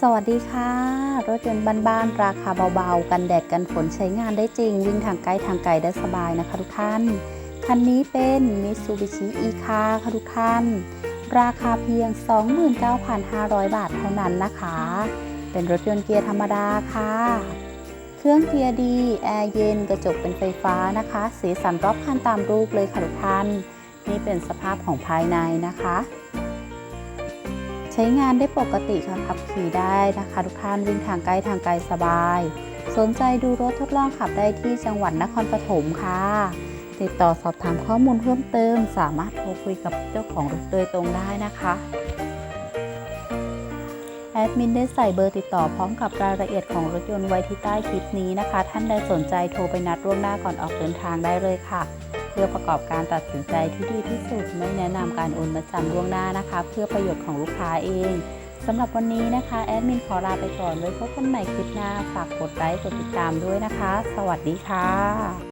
สวัสดีค่ะ รถยนต์บ้านๆราคาเบาๆ กันแดดกันฝนใช้งานได้จริง วิ่งทางไกลทางไกลได้สบายนะคะทุกท่าน คันนี้เป็น Mitsubishi e-car ค่ะทุกท่าน ราคาเพียง 29,500 บาทเท่านั้นนะคะ เป็นรถยนต์เกียร์ธรรมดาค่ะ เครื่องเกียร์ดี แอร์เย็น กระจกเป็นไฟฟ้านะคะ สีสันรอบคันตามรูปเลยค่ะทุกท่าน นี่เป็นสภาพของภายในนะคะ ใช้งานได้ปกติค่ะขับขี่ได้นะคะ ทุกท่านวิ่งทางไกลทางไกลสบาย สนใจดูรถทดลองขับได้ที่จังหวัดนครปฐมค่ะ ติดต่อสอบถามข้อมูลเพิ่มเติม สามารถโทรคุยกับเจ้าของรถโดยตรงได้นะคะแอดมินได้ใส่เบอร์ติดต่อพร้อมกับรายละเอียดของรถยนต์ไว้ที่ใต้คลิปนี้นะคะ ท่านใดสนใจโทรไปนัดล่วงหน้าก่อนออกเดินทางได้เลยค่ะ เพื่อประกอบการตัดสินใจที่ดีที่สุดไม่แนะนำการโอนมาจำล่วงหน้านะคะ เพื่อประโยชน์ของลูกค้าเองสำหรับวันนี้นะคะ แอดมินขอลาไปก่อนไว้พบกันใหม่คลิปหน้า ฝากกดไลค์กดติดตามด้วยนะคะ สวัสดีค่ะ